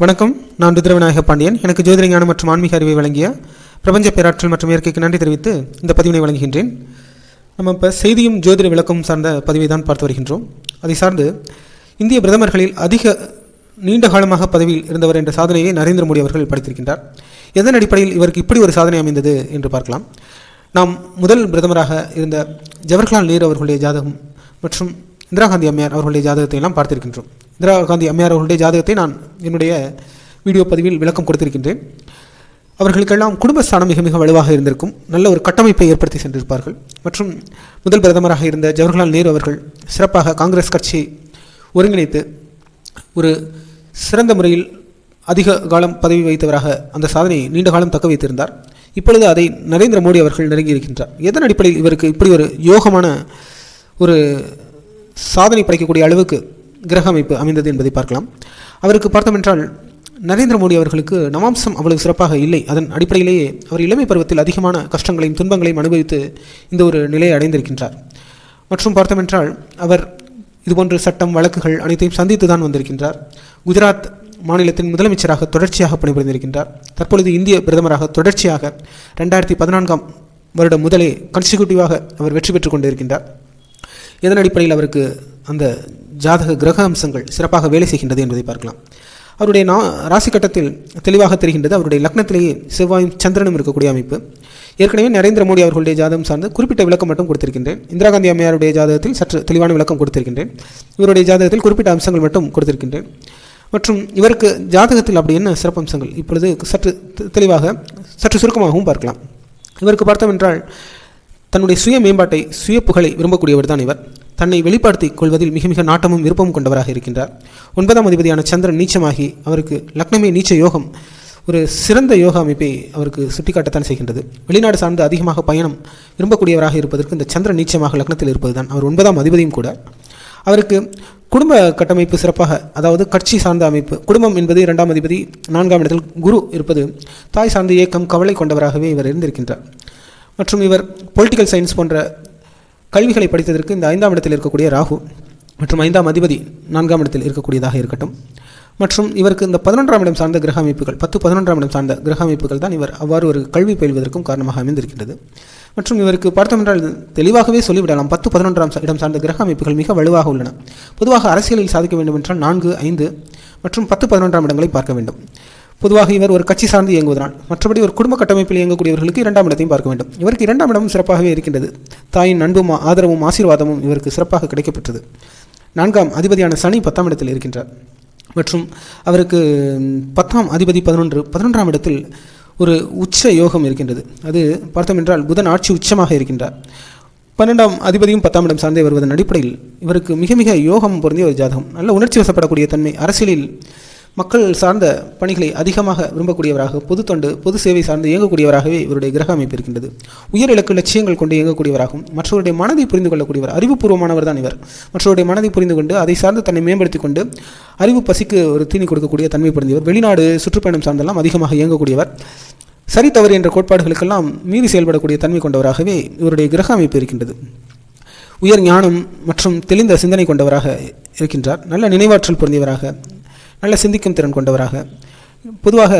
வணக்கம். நான் ருத்ரவிநாயக பாண்டியன். எனக்கு ஜோதிரஞானம் மற்றும் ஆன்மீக அறிவை வழங்கிய பிரபஞ்ச பேராற்றல் மற்றும் இயற்கைக்கு நன்றி தெரிவித்து இந்த பதிவினை வழங்குகின்றேன். நம்ம இப்போ செய்தியும் ஜோதிட விளக்கமும் சார்ந்த பதிவை தான் பார்த்து வருகின்றோம். அதை சார்ந்து இந்திய பிரதமர்களில் அதிக நீண்ட காலமாக பதவியில் இருந்தவர் என்ற சாதனையை நரேந்திர மோடி அவர்கள் படைத்திருக்கின்றார். எதன் அடிப்படையில் இவருக்கு இப்படி ஒரு சாதனை அமைந்தது என்று பார்க்கலாம். நாம் முதல் பிரதமராக இருந்த ஜவஹர்லால் நேரு அவர்களுடைய ஜாதகம் மற்றும் இந்திரா காந்தி அம்மையார் அவர்களுடைய ஜாதகத்தை எல்லாம் பார்த்திருக்கின்றோம். இந்திரா காந்தி அம்மையார் அவர்களுடைய ஜாதகத்தை நான் என்னுடைய வீடியோ பதிவில் விளக்கம் கொடுத்திருக்கின்றேன். அவர்களுக்கெல்லாம் குடும்பஸ்தானம் மிக மிக வலுவாக இருந்திருக்கும். நல்ல ஒரு கட்டமைப்பை ஏற்படுத்தி சென்றிருப்பார்கள். மற்றும் முதல் பிரதமராக இருந்த ஜவஹர்லால் நேரு அவர்கள் சிறப்பாக காங்கிரஸ் கட்சியை ஒருங்கிணைத்து ஒரு சிறந்த முறையில் அதிக காலம் பதவி வைத்தவராக அந்த சாதனையை நீண்ட காலம் தக்க வைத்திருந்தார். இப்பொழுது அதை நரேந்திர மோடி அவர்கள் நெருங்கி இருக்கின்றார். எதன் அடிப்படையில் இவருக்கு இப்படி ஒரு யோகமான ஒரு சாதனை படைக்கக்கூடிய அளவுக்கு கிரக அமைப்பு அமைந்தது என்பதை பார்க்கலாம். அவருக்கு பார்த்தோமென்றால் நரேந்திர மோடி அவர்களுக்கு நவாம்சம் அவ்வளவு சிறப்பாக இல்லை. அதன் அடிப்படையிலேயே அவர் இளமை பருவத்தில் அதிகமான கஷ்டங்களையும் துன்பங்களையும் அனுபவித்து இந்த ஒரு நிலையை அடைந்திருக்கின்றார். மற்றும் பார்த்தோமென்றால் அவர் இதுபோன்ற சட்டம் வழக்குகள் அனைத்தையும் சந்தித்து தான் வந்திருக்கின்றார். குஜராத் மாநிலத்தின் முதலமைச்சராக தொடர்ச்சியாக பணிபுரிந்திருக்கின்றார். தற்பொழுது இந்திய பிரதமராக தொடர்ச்சியாக ரெண்டாயிரத்தி பதினான்காம் வருடம் முதலே கன்சிக்யூட்டிவாக அவர் வெற்றி பெற்றுக் கொண்டிருக்கின்றார். இதன் அடிப்படையில் அவருக்கு அந்த ஜாதக கிரக அம்சங்கள் சிறப்பாக வேலை செய்கின்றது என்பதை பார்க்கலாம். அவருடைய நா ராசி கட்டத்தில் தெளிவாக தெரிகின்றது அவருடைய லக்னத்திலேயே செவ்வாயும் சந்திரனும் இருக்கக்கூடிய அமைப்பு. ஏற்கனவே நரேந்திர மோடி அவர்களுடைய ஜாதகம் சார்ந்து குறிப்பிட்ட விளக்கம் மட்டும் கொடுத்திருக்கின்றேன். இந்திரா காந்தி அம்மையாருடைய ஜாதகத்தில் சற்று தெளிவான விளக்கம் கொடுத்திருக்கின்றேன். இவருடைய ஜாதகத்தில் குறிப்பிட்ட அம்சங்கள் மட்டும் கொடுத்திருக்கின்றேன். மற்றும் இவருக்கு ஜாதகத்தில் அப்படி என்ன சிறப்பம்சங்கள் இப்பொழுது சற்று தெளிவாக சற்று சுருக்கமாகவும் பார்க்கலாம். இவருக்கு பார்த்தோம் என்றால் தன்னுடைய சுய மேம்பாட்டை சுய புகழை விரும்பக்கூடியவர் தான் இவர். தன்னை வெளிப்படுத்திக் கொள்வதில் மிக மிக நாட்டமும் விருப்பமும் கொண்டவராக இருக்கின்றார். ஒன்பதாம் அதிபதியான சந்திரன் நீச்சமாகி அவருக்கு லக்னமே நீச்ச யோகம் ஒரு சிறந்த யோகா அமைப்பை அவருக்கு சுட்டிக்காட்டத்தான் செய்கின்றது. வெளிநாடு சார்ந்து அதிகமாக பயணம் விரும்பக்கூடியவராக இருப்பதற்கு இந்த சந்திரன் நீச்சமாக லக்னத்தில் இருப்பதுதான். அவர் ஒன்பதாம் அதிபதியும் கூட. அவருக்கு குடும்ப கட்டமைப்பு சிறப்பாக அதாவது கட்சி சார்ந்த அமைப்பு குடும்பம் என்பது இரண்டாம் அதிபதி நான்காம் இடத்தில் குரு இருப்பது தாய் சார்ந்த இயக்கம் கவலை கொண்டவராகவே இவர் இருந்திருக்கின்றார். மற்றும் இவர் பொலிட்டிக்கல் சயின்ஸ் போன்ற கல்விகளை படித்ததற்கு இந்த ஐந்தாம் இடத்தில் இருக்கக்கூடிய ராகு மற்றும் ஐந்தாம் அதிபதி நான்காம் இடத்தில் இருக்கக்கூடியதாக இருக்கட்டும். மற்றும் இவருக்கு இந்த பதினொன்றாம் இடம் சார்ந்த கிரக அமைப்புகள் பத்து பதினொன்றாம் இடம் சார்ந்த கிரக அமைப்புகள் தான் இவர் அவ்வாறு ஒரு கல்வி பயில்வதற்கும் காரணமாக அமைந்திருக்கின்றது. மற்றும் இவருக்கு பார்த்தோம் என்றால் தெளிவாகவே சொல்லிவிடலாம் பத்து பதினொன்றாம் இடம் சார்ந்த கிரக அமைப்புகள் மிக வலுவாக உள்ளன. பொதுவாக அரசியலில் சாதிக்க வேண்டும் என்றால் நான்கு ஐந்து மற்றும் பத்து பதினொன்றாம் இடங்களை பார்க்க வேண்டும். பொதுவாக இவர் ஒரு கட்சி சார்ந்து இயங்குவதனால் மற்றபடி ஒரு குடும்ப கட்டமைப்பில் இயங்கக்கூடியவர்களுக்கு இரண்டாம் இடத்தையும் பார்க்க வேண்டும். இவருக்கு இரண்டாம் இடமும் சிறப்பாகவே இருக்கின்றது. தாயின் அன்பும் ஆதரவும் ஆசீர்வாதமும் இவருக்கு சிறப்பாக கிடைக்கப்பெற்றது. நான்காம் அதிபதியான சனி பத்தாம் இடத்தில் இருக்கின்றார். மற்றும் அவருக்கு பத்தாம் அதிபதி பதினொன்று பதினொன்றாம் இடத்தில் ஒரு உச்ச யோகம் இருக்கின்றது. அது பார்த்தோம் என்றால் புதன் ஆட்சி உச்சமாக இருக்கின்றார். பன்னெண்டாம் அதிபதியும் பத்தாம் இடம் சார்ந்தே வருவதன் அடிப்படையில் இவருக்கு மிக மிக யோகம் பொருந்திய ஒரு ஜாதகம். நல்ல உணர்ச்சி வசப்படக்கூடிய தன்மை அரசியலில் மக்கள் சார்ந்த பணிகளை அதிகமாக விரும்பக்கூடியவராக பொது தொண்டு பொது சேவை சார்ந்து இயங்கக்கூடியவராகவே இவருடைய கிரக அமைப்பு இருக்கின்றது. உயர் இலக்கு லட்சியங்கள் கொண்டு இயங்கக்கூடியவராகவும் மற்றவருடைய மனதை புரிந்து கொள்ளக்கூடியவர் அறிவுபூர்வமானவர் தான் இவர். மற்றவருடைய மனதை புரிந்து கொண்டு அதை சார்ந்து தன்னை மேம்படுத்தி கொண்டு அறிவு பசிக்கு ஒரு தீனி கொடுக்கக்கூடிய தன்மை புரிந்தவர் வெளிநாடு சுற்றுப்பயணம் சார்ந்தெல்லாம் அதிகமாக இயங்கக்கூடியவர். சரி தவறு என்ற கோட்பாடுகளுக்கெல்லாம் மீறி செயல்படக்கூடிய தன்மை கொண்டவராகவே இவருடைய கிரக அமைப்பு இருக்கின்றது. உயர் ஞானம் மற்றும் தெளிந்த சிந்தனை கொண்டவராக இருக்கின்றார். நல்ல நினைவாற்றல் பொருந்தியவராக நல்ல சிந்திக்கும் திறன் கொண்டவராக. பொதுவாக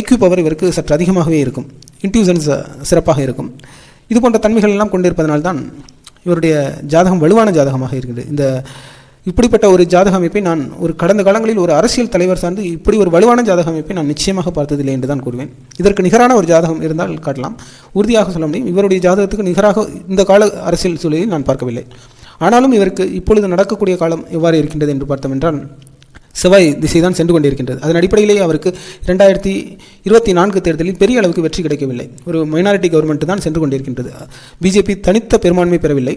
ஐக்யூ பவர் இவருக்கு சற்று அதிகமாகவே இருக்கும். இன்ட்யூசன்ஸ் சிறப்பாக இருக்கும். இது போன்ற தன்மைகள் எல்லாம் கொண்டிருப்பதனால்தான் இவருடைய ஜாதகம் வலுவான ஜாதகமாக இருக்கிறது இந்த இப்படிப்பட்ட ஒரு ஜாதக அமைப்பை நான் ஒரு கடந்த காலங்களில் ஒரு அரசியல் தலைவர் சார்ந்து இப்படி ஒரு வலுவான ஜாதக அமைப்பை நான் நிச்சயமாக பார்த்ததில்லை என்று தான் கூறுவேன். இதற்கு நிகரான ஒரு ஜாதகம் இருந்தால் காட்டலாம். உறுதியாக சொல்ல முடியும் இவருடைய ஜாதகத்துக்கு நிகராக இந்த கால அரசியல் சூழலில் நான் பார்க்கவில்லை. ஆனாலும் இவருக்கு இப்பொழுது நடக்கக்கூடிய காலம் எவ்வாறு இருக்கின்றது என்று பார்த்தோம் என்றால் செவ்வாய் திசை தான் சென்று கொண்டிருக்கின்றது. அதன் அடிப்படையிலேயே அவருக்கு இரண்டாயிரத்தி இருபத்தி நான்கு தேர்தலில் பெரிய அளவுக்கு வெற்றி கிடைக்கவில்லை. ஒரு மைனாரிட்டி கவர்மெண்ட் தான் சென்று கொண்டிருக்கின்றது. பிஜேபி தனித்த பெரும்பான்மை பெறவில்லை.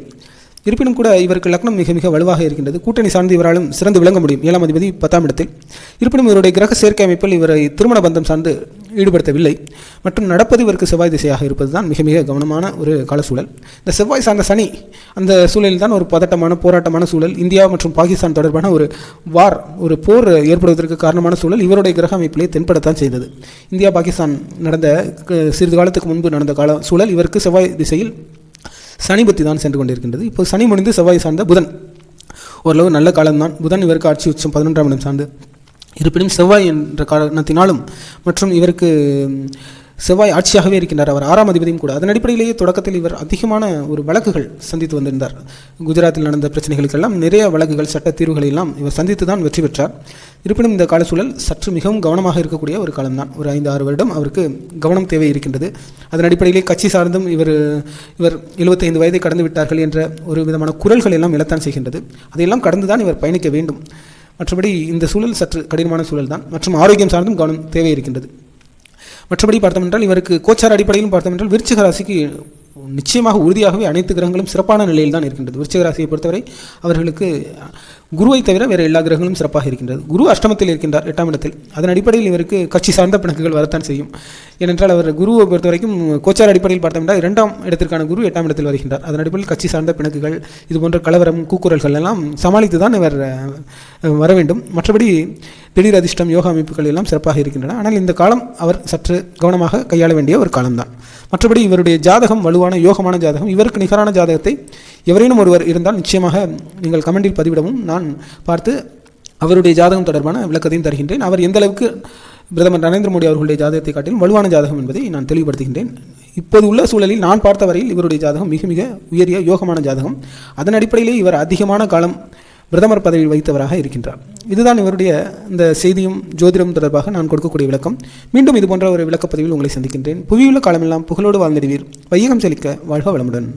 இருப்பினும் கூட இவருக்கு லக்னம் மிக மிக வலுவாக இருக்கின்றது. கூட்டணி சார்ந்து இவராலும் சிறந்து விளங்க முடியும். ஏழாம் அதிபதி பத்தாம் இடத்தில். இருப்பினும் இவருடைய கிரக சேர்க்கை அமைப்பில் இவரை திருமண பந்தம் சார்ந்து ஈடுபடுத்தவில்லை. மற்றும் நடப்பது இவருக்கு செவ்வாய் திசையாக இருப்பது தான் மிக மிக கவனமான ஒரு காலசூழல் இந்த செவ்வாய் சார்ந்த சனி அந்த சூழலில் தான் ஒரு பதட்டமான போராட்டமான சூழல். இந்தியா மற்றும் பாகிஸ்தான் தொடர்பான ஒரு வார் ஒரு போர் ஏற்படுவதற்கு காரணமான சூழல் இவருடைய கிரக அமைப்பிலே தென்படத்தான் செய்தது. இந்தியா பாகிஸ்தான் நடந்த க- சிறிது காலத்துக்கு முன்பு நடந்த கால சூழல் இவருக்கு செவ்வாய் திசையில் சனி புத்தி தான் சென்று கொண்டிருக்கின்றது. இப்போ சனி முடிந்து செவ்வாய் சார்ந்த புதன். ஓரளவு நல்ல காலம்தான். புதன் இவருக்கு ஆட்சி உச்சம் பதினொன்றாம் இடம் சார்ந்து. இருப்பினும் செவ்வாய் என்ற காரணத்தினாலும் மற்றும் இவருக்கு செவ்வாய் ஆட்சியாகவே இருக்கின்றார். அவர் ஆறாம் அதிபதியும் கூட. அதன் அடிப்படையிலேயே தொடக்கத்தில் இவர் அதிகமான ஒரு வழக்குகள் சந்தித்து வந்திருந்தார். குஜராத்தில் நடந்த பிரச்சனைகளுக்கெல்லாம் நிறைய வழக்குகள் சட்ட தீர்வுகளை எல்லாம் இவர் சந்தித்து தான் வெற்றி பெற்றார். இருப்பினும் இந்த கால சூழல் சற்று மிகவும் கவனமாக இருக்கக்கூடிய ஒரு காலம்தான். ஒரு ஐந்து ஆறு வருடம் அவருக்கு கவனம் தேவை இருக்கின்றது. அதன் அடிப்படையிலே கட்சி சார்ந்தும் இவர் இவர் 75 வயதை கடந்து விட்டார்கள் என்ற ஒரு விதமான குரல்கள் எல்லாம் எழத்தான் செய்கின்றது. அதையெல்லாம் கடந்துதான் இவர் பயணிக்க வேண்டும். மற்றபடி இந்த சூழல் சற்று கடினமான சூழல் தான் மற்றும் ஆரோக்கியம் சார்ந்தும் கவனம் தேவை இருக்கின்றது. மற்றபடி பார்த்தோம் என்றால் இவருக்கு கோச்சார் அடிப்படையிலும் பார்த்தோம் என்றால் விருச்சிக ராசிக்கு நிச்சயமாக உறுதியாகவே அனைத்து கிரகங்களும் சிறப்பான நிலையில் தான் இருக்கின்றது. விருச்சிக ராசியை பொறுத்தவரை அவர்களுக்கு குருவை தவிர வேறு எல்லா கிரகங்களும் சிறப்பாக இருக்கின்றது. குரு அஷ்டமத்தில் இருக்கின்றார் எட்டாம் இடத்தில். அதன் அடிப்படையில் இவருக்கு கட்சி சார்ந்த பிணக்குகள் வரத்தான் செய்யும். ஏனென்றால் அவர் குருவை பொறுத்த வரைக்கும் கோச்சார் அடிப்படையில் பார்த்தோம்னா இரண்டாம் இடத்திற்கான குரு எட்டாம் இடத்தில் வருகின்றார். அதன் அடிப்படையில் கட்சி சார்ந்த பிணக்குகள் இது போன்ற கலவரம் கூக்குரல்கள் எல்லாம் சமாளித்து தான் இவர் வர வேண்டும். மற்றபடி திடீர் அதிர்ஷ்டம் யோகா அமைப்புகள் எல்லாம் சிறப்பாக இருக்கின்றன. ஆனால் இந்த காலம் அவர் சற்று கவனமாக கையாள வேண்டிய ஒரு காலம்தான். மற்றபடி இவருடைய ஜாதகம் வலுவான யோகமான ஜாதகம் இவருக்கு நிகரான ஜாதகத்தை எவரேனும் ஒருவர் இருந்தால் நிச்சயமாக நீங்கள் கமெண்டில் பதிவிடவும். நான் பார்த்து அவருடைய ஜாதகம் தொடர்பான விளக்கத்தையும் தருகின்றேன். அவர் எந்த அளவுக்கு பிரதமர் நரேந்திர மோடி அவர்களுடைய ஜாதகத்தை காட்டிலும் வலுவான ஜாதகம் என்பதை நான் தெளிவுபடுத்துகின்றேன். இப்போது உள்ள சூழலில் நான் பார்த்த வரையில் இவருடைய ஜாதகம் மிக மிக உயரிய யோகமான ஜாதகம். அதன் அடிப்படையிலே இவர் அதிகமான காலம் பிரதமர் பதவியில் வைத்தவராக இருக்கின்றார். இதுதான் இவருடைய இந்த செய்தியும் ஜோதிடம் தொடர்பாக நான் கொடுக்கக்கூடிய விளக்கம். மீண்டும் இது போன்ற ஒரு விளக்கப்பதிவில் உங்களை சந்திக்கின்றேன். புவியுள்ள காலமெல்லாம் புகழோடு வாழ்ந்திடுவீர். வையகம் செழிக்க வாழ்க வளமுடன்.